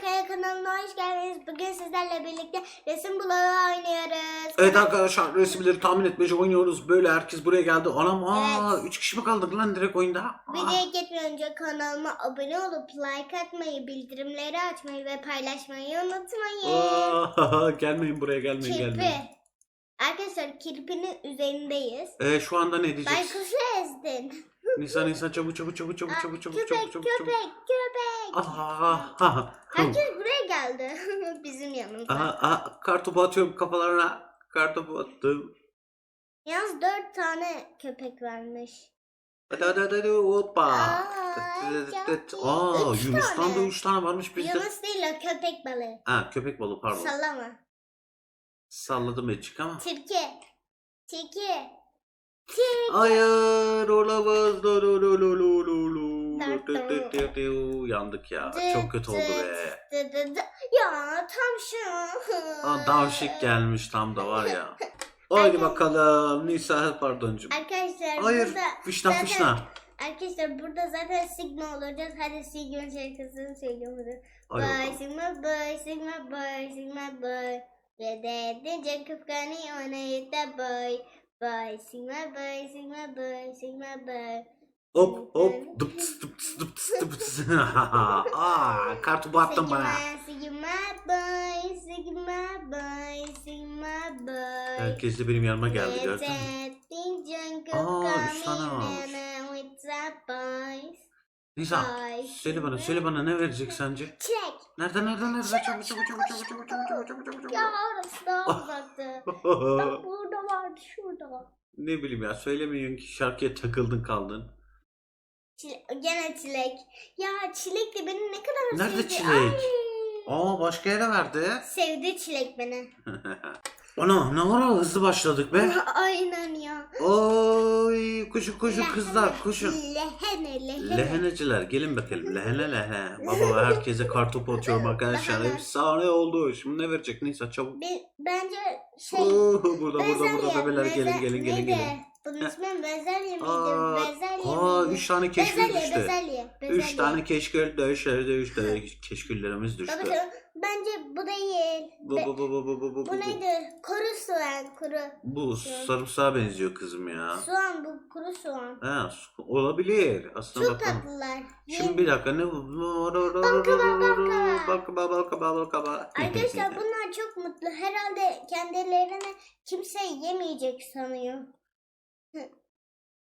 Kaya kanalına hoş geldiniz. Bugün sizlerle birlikte resim bulağı oynuyoruz. Evet arkadaşlar resimleri tahmin etmece oynuyoruz. Böyle herkes buraya geldi. Anam aa Evet. 3 kişi mi kaldık lan direkt oyunda? Aa. Videoya geçmeden önce kanalıma abone olup like atmayı, bildirimleri açmayı ve paylaşmayı unutmayın. Aa, gelmeyin buraya gelmeyin Kirpi. gelmeyin. Arkadaşlar kirpinin üzerindeyiz. Ee, şu anda ne diyeceksin? Baykuşu ezdin. Nisan Nisan çabuk çabuk çabuk çabuk Aa, çabuk çabuk köpek, çabuk çabuk köpek, köpek. Aha, aha, Herkes buraya geldi. Bizim yanımıza. aha, aha, kartopu atıyorum kafalarına. Kartopu attım. Yalnız dört tane köpek vermiş. Hadi hadi hadi, hadi hoppa. Aa. Aa Üç Yunus'tan da. 3 tane varmış bizde. Yunus değil o köpek balığı. Ha köpek balığı pardon. Sallama. Salladım etçik ama. Tilki. Tilki. Hayır olamaz. Lo, lo, lo, lo, lo, lo, lo. Dert, Tü, tü, tü, tü. Yandık ya. Çok kötü oldu be. Ya tam tavşan. Aa, Davşik gelmiş tam da var ya. Haydi bakalım Nisa pardoncum. Arkadaşlar Hayır burada fışna zaten, fışna. Arkadaşlar burada zaten sigma olacağız. Hadi sigma şey şarkısını söylüyorum. Bay sigma bay sigma bay sigma bay. Ve de de can kıfkanı ona yeter bay. Boy Sigma boy Sigma boy Sigma boy. Hop hop. Dıps dıps dıps dıps. Aa, kartopu attın bana. Sigma boy Sigma boy Sigma boy. Herkes de benim yanıma geldi gördün mü? Aa, üç tane varmış. Nisa söyle bana söyle bana ne verecek sence? Çek. Nerede nerede nerede? Çabuk çabuk çabuk çabuk çabuk çabuk çabuk çabuk çabuk çabuk. Ya orası daha uzaktı. Bak burada vardı şurada. ne bileyim ya söylemiyorsun ki şarkıya takıldın kaldın. Çile- gene çilek. Ya çilek de beni ne kadar Nerede sevdi. çilek? Ay. Aa başka yere verdi. Sevdi çilek beni. Ana ne ara hızlı başladık be. Aynen ya. Oy koşun koşun Lehene, kızlar koşun. Lehene lehene. Leheneciler gelin bakalım lehene lehe. Baba herkese kartopu atıyorum arkadaşlar. Lehene. Efsane oldu. Şimdi ne verecek Nisa çabuk. Be- bence şey Oo, burada burada burada bebeler gelin gelin gelin gelin. Bunun ismi bezelye miydi? Aa, bezelye aa miydi? üç tane keşkül bezelye, düştü. bezelye, bezelye. Üç tane keşkül tane keşküllerimiz düştü. Baba, bence bu değil. Bu bu bu bu bu bu bu. bu neydi? Kuru soğan, kuru. Bu sarımsağa benziyor kızım ya. Soğan bu, kuru soğan. Ha, olabilir. Aslında Çok bakalım. tatlılar. Şimdi bir dakika ne? Balkaba, balkaba. Balkaba. Arkadaşlar bunlar çok mutlu. Herhalde kendilerini kimse yemeyecek sanıyor.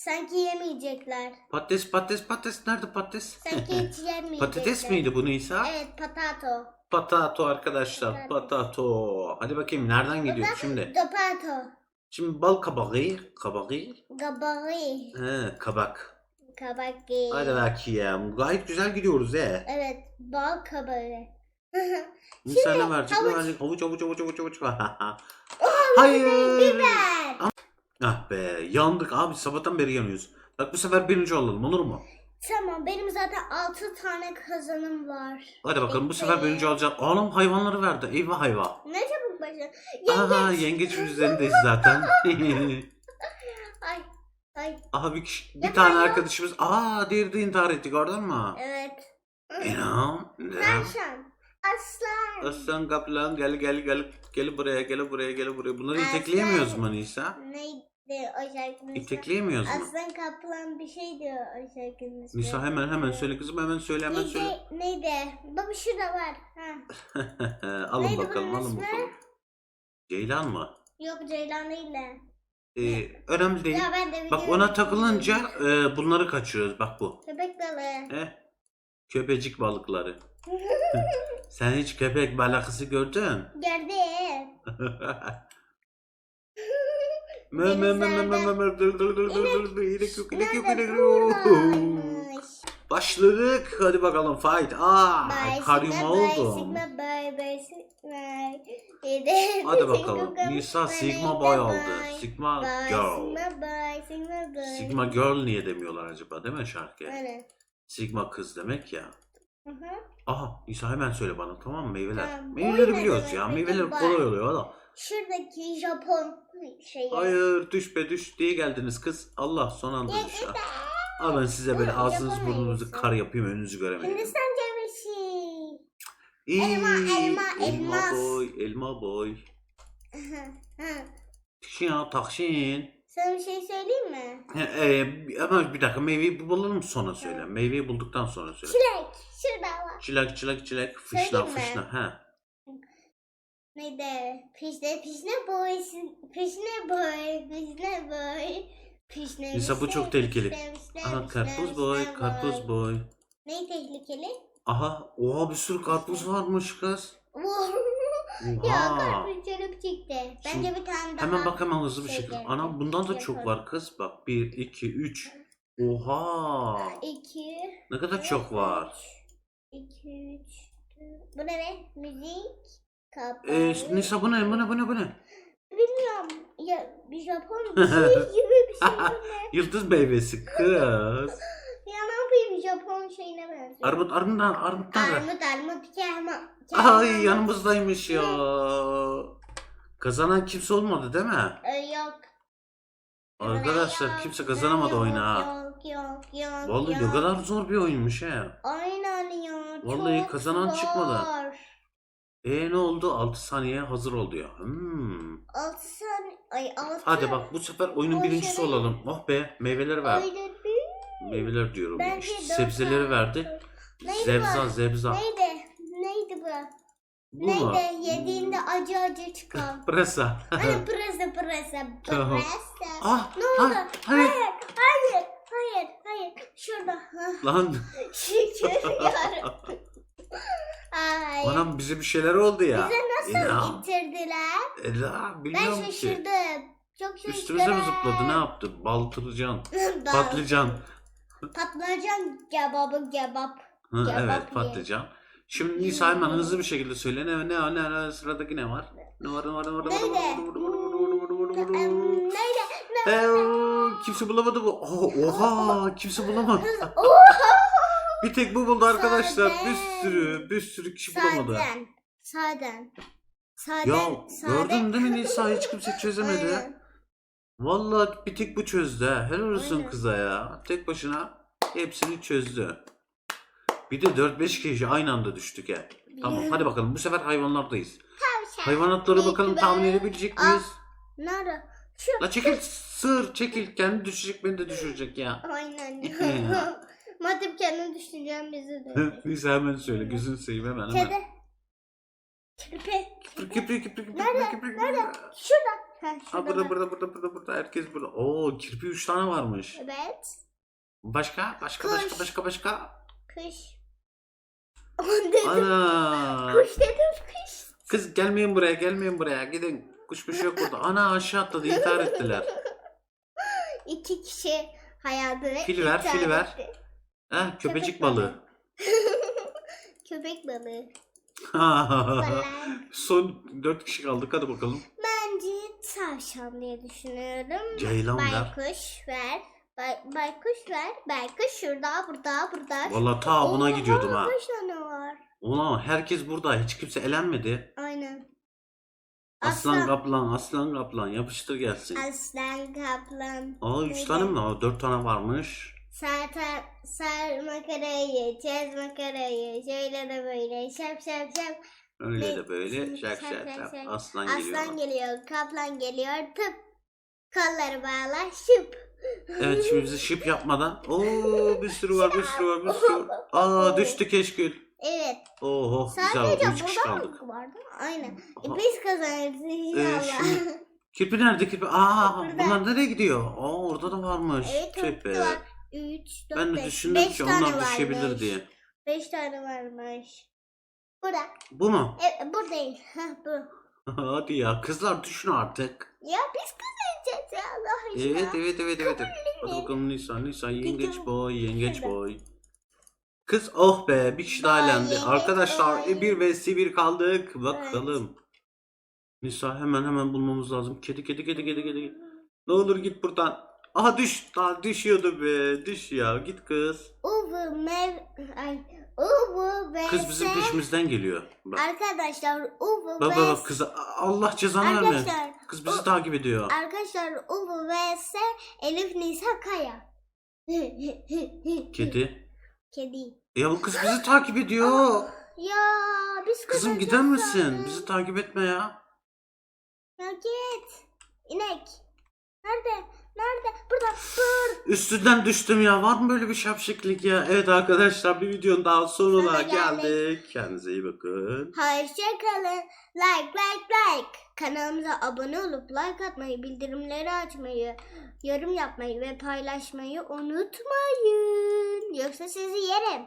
Sanki yemeyecekler. Patates patates patates nerede patates? Sanki hiç yemeyecekler. patates miydi bu Nisa? Evet patato. Patato arkadaşlar. Patato. Hadi bakayım nereden gidiyor şimdi? Dopato. Şimdi bal kabağı. Kabağı. Gabağı. He, kabak. Kabaki. Hadi bakayım. Gayet güzel gidiyoruz he. Evet bal kabağı. Nisa ne verecek? Ne havuç. Havuç havuç havuç havuç havuç. Oh, Hayır. Biber. Ah be yandık abi sabahtan beri yanıyoruz. Bak bu sefer birinci olalım olur mu? Tamam benim zaten 6 tane kazanım var. Hadi bakalım bu sefer birinci olacak. Oğlum hayvanları verdi. Eyvah hayvah. Ne çabuk başla. Aha yengeç üzerindeyiz zaten. Ay. Ay. Aha bir, kişi, bir tane arkadaşımız. Aa diğeri de intihar etti gördün mü? Evet. İnan. Tavşan. Aslan. Aslan kaplan gel gel gel. Gel buraya gel buraya gel buraya. Bunları Aslan. itekleyemiyoruz mu Nisa? Neydi o şarkının? İtekleyemiyoruz mu? Aslan kaplan bir şeydi o şarkının ismi. Nisa hemen hemen söyle kızım hemen söyle hemen Neydi? söyle. Neydi? Baba şurada var. Ha. alın Neydi bakalım bunun alın ismi? bakalım. Ceylan mı? Yok Ceylan değil de. Ee, önemli değil. Ya ben de Bak ona takılınca e, bunları kaçırıyoruz. Bak bu. Köpek balığı. Eh, köpecik balıkları. Sen hiç köpek balıkısı gördün? Gördüm. Mı mı mı mı mı mı dur dur dur dur. Başladık. Hadi bakalım fight. Aa, karyuma oldu. Hadi bakalım. Nisa Sigma Boy oldu. Sigma Girl. Sigma Girl niye demiyorlar acaba değil mi şarkıya? Sigma kız demek ya. Aha Nisa hemen söyle bana tamam mı meyveler. Meyveleri biliyoruz ya. Meyveler kolay oluyor. Valla. Şuradaki Japon şeyi. Hayır düş be düş diye geldiniz kız. Allah son anda düş işte. Al ben size böyle Hı, ağzınız yapamayız. burnunuzu kar yapayım önünüzü göremeyin. Hindistan cevizi. Elma, elma, elma elmas. boy, elma boy. Ya takşin. Sana bir şey söyleyeyim mi? He, e, ama bir dakika meyveyi bulalım sonra söyle. Meyveyi bulduktan sonra söyle. Çilek. Şurada var. Çilek çilek çilek fışna Söyleyeyim mi? fışna. He. Neydi? Pişne pişne boy. Pişne boy. Pişne boy. Pişne Nisa bu çok tehlikeli. Aha karpuz boy, karpuz boy. Ne tehlikeli? Aha, oha bir sürü karpuz varmış kız. ya karpuz canım çıktı. Bence Şimdi bir tane daha. Hemen bak hemen hızlı bir şekilde. Ana bundan da çok var kız. Bak 1, 2, 3. Oha. İki. Ne kadar çok var. İki, üç, dört. Bu ne be? Müzik. Kapağı. Ee, Nisa bu ne? Bu ne? Bu ne? Bu ne? Bilmiyorum. Ya bir Japon bir şey gibi bir şey bu ne? Yıldız meyvesi kız. Ya ne yapayım Japon şeyine benziyor. Armut, armut, armut nerede? Armut, armut, kehma. Ay yanımızdaymış ya. Kazanan kimse olmadı değil mi? Ee, yok. Arkadaşlar Yok, kimse kazanamadı yok, oyunu ha. Yok, yok, yok. Vallahi yok. ne kadar zor bir oyunmuş he. Aynen ya. Vallahi çok kazanan zor. çıkmadı. E ne oldu? 6 saniye hazır oldu ya. Hmm. Altı saniye. Ay altı. Hadi bak bu sefer oyunun birincisi olalım. Oh be meyveleri ver. Meyveler diyorum. Bence İşte dört sebzeleri tane. verdi. Neydi Zebza bu? zebza. Neydi? Neydi bu? Bu mu? Neydi? Yediğinde acı acı çıkan. Pırasa. Hani pırasa pırasa. Tamam. Ah, Ne oldu? ah, hayır. Hayır, hayır, hayır, hayır. Şurada. Lan Şükür yarabbim. Bize bir şeyler oldu ya. Bize nasıl İnan. getirdiler? Ela Ben bilmiyorum ki. şaşırdım. Çok şaşırdım. Üstümüze mi zıpladı ne yaptı? Baltırcan. Patlıcan. Patlıcan kebabı kebap. Kebap evet ye. patlıcan. Şimdi Nisa hemen hızlı bir şekilde söyle. Ne ne ne, ne sıradaki ne var? Ne var ne var ne var? ne var, Neydi? ne var, ne var, ne var, ne var, ne var, ne var, ne var, ne var? Em, Neydi? Eee, kimse bulamadı bu. Oh, oha kimse bulamadı. Bir tek bu buldu arkadaşlar. Bir sürü bir sürü kişi bulamadı. Saden. Saden. Saden. Ya gördün değil mi Nisa hiç kimse çözemedi. Vallahi bir tek bu çözdü. ha. Helal olsun Aynen. kıza ya. Tek başına hepsini çözdü. Bir de 4-5 kişi aynı anda düştük ya. Tamam hadi bakalım bu sefer hayvanlardayız. Tavşan. Hayvanatları bakalım tahmin edebilecek Ah. miyiz? Nerede? Şu. La çekil sır çekil kendi düşecek beni de düşürecek ya. Aynen. Madem kendini düşüneceğim bizi de. Neyse hemen söyle gözünü seveyim hemen hemen. Kedi. Kirpi. Kipri kipri kipri kipri Nerede? kipri kipri. Nerede? Şurada. Ha, Ha şurada. burada burada burada burada burada herkes burada. Oo kirpi 3 tane varmış. Evet. Başka başka Kuş. başka başka başka. Kuş. dedim. Ana. Kuş dedim kuş. Kız gelmeyin buraya gelmeyin buraya gidin. Kuş kuş yok burada. Ana aşağı atladı intihar ettiler. İki kişi hayatını Fil ver, intihar fil ver. etti. Heh köpecik balığı. Köpek balığı. Balık. Son 4 kişi kaldık hadi bakalım. Bence tavşan diye düşünüyorum. Ceylan ver. Baykuş ver. Bay, baykuş ver. Baykuş şurada, burada, burada. Valla ta buna gidiyordum ha. Kaç tane var? Ulan herkes burada hiç kimse elenmedi. Aynen. Aslan kaplan aslan kaplan yapıştır gelsin. Aslan kaplan. Aa 3 Neydi? tane mi? 4 tane varmış. Sar, tar, sar makarayı, çöz makarayı, şöyle de böyle, şap şap şap. Öyle Ne- de böyle şak şak şak şak. şak. Aslan Aslan geliyor. geliyor, kaplan geliyor, tıp. Kolları bağla, şıp. Evet şimdi bizi şıp yapmadan. Oo bir sürü var bir sürü var bir sürü. Aa düştü keşkül. Evet. Oho güzel Sadece oldu 3 kişi kaldık. vardı? Aynen. E, biz kazanırız inşallah. şimdi- Kirpi nerede kirpi? Aa Burada. bunlar nereye gidiyor? Aa orada da varmış. evet, Tüh be. var. 3, 4, Ben de 5. düşündüm ki onlar düşebilir diye. 5 tane varmış. Burada. Bu mu? Evet, bu değil. Heh, bu. Hadi ya kızlar düşün artık. Ya biz kazanacağız ya Allah aşkına. Evet evet evet evet. Hadi bakalım Nisa Nisa yengeç boy yengeç boy. Kız oh be bir kişi daha elendi. yengeç Arkadaşlar boy. 1 vs 1 kaldık. Bakalım. Nisa hemen hemen bulmamız lazım. Kedi kedi kedi kedi kedi. Ne olur git buradan. Aha düş. Daha düşüyordu be. Düş ya git kız. Uvu mev... Ay. Uvu ve Kız bizim peşimizden geliyor. Bak Arkadaşlar Uvu bak bak, bak kız Allah cezanı vermesin. Arkadaşlar Kız bizi takip ediyor. Arkadaşlar Uvu vs Elif Nisa Kaya. Kedi. Kedi. Ya bu kız bizi takip ediyor. Ya biz Kızım kaçacağız gider misin? zaten. Bizi takip etme ya. Ya git. İnek. Nerede? Nerede? Burada. Bur. Üstünden düştüm ya. Var mı böyle bir şapşiklik ya? Evet arkadaşlar bir videonun daha sonuna Sonuna geldik. geldik. Kendinize iyi bakın. Hoşçakalın. Like like like. Kanalımıza abone olup like atmayı, bildirimleri açmayı, yorum yapmayı ve paylaşmayı unutmayın. Yoksa sizi yerim.